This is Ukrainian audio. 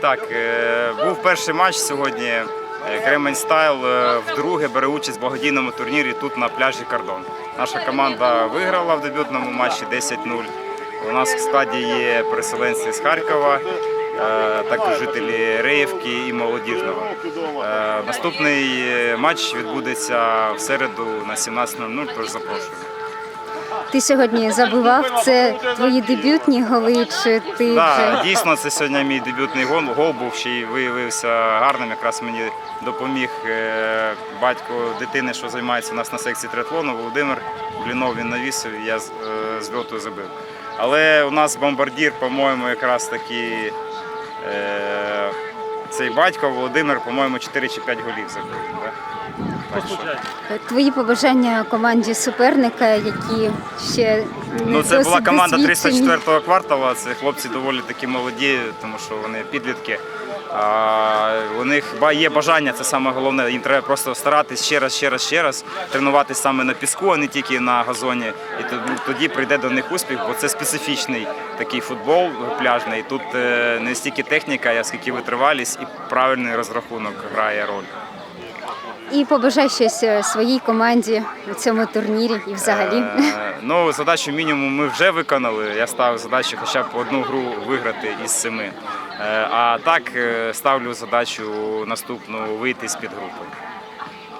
так. Е, Був перший матч сьогодні. Е, Кремень Стайл е, вдруге бере участь в благодійному турнірі тут на пляжі Кордон. Наша команда виграла в дебютному матчі 10-0. У нас в складі є переселенці з Харкова, також жителі Реївки і Молодіжного. Наступний матч відбудеться в середу на 17.00, тож запрошую. Ти сьогодні забивав це твої дебютні голи, чи ти Так, вже дійсно, це сьогодні мій дебютний гол, гол був ще й виявився гарним. Якраз мені допоміг е, батько дитини, що займається у нас на секції триатлону, Володимир Блінов, він навісив, і я з е, з льоту забив. Але у нас бомбардір, по-моєму, якраз таки е, цей батько Володимир, по-моєму, 4 чи 5 голів забив. Да? Твої побажання команді суперника, які ще не Ну, це була команда досвідчені? 304-го квартала. Це хлопці доволі таки молоді, тому що вони підлітки. А, у них є бажання, це саме головне. Їм треба просто старатись ще раз, ще раз, ще раз, тренуватись саме на піску, а не тільки на газоні. І тоді, тоді прийде до них успіх, бо це специфічний такий футбол пляжний. Тут е, не стільки техніка, а скільки витривалість і правильний розрахунок грає роль. І побажай щось е, своїй команді у цьому турнірі і взагалі. Е, Ну, задачу мінімум ми вже виконали. Я ставив задачу хоча б одну гру виграти із семи. Е, А так ставлю задачу наступну вийти з під групи.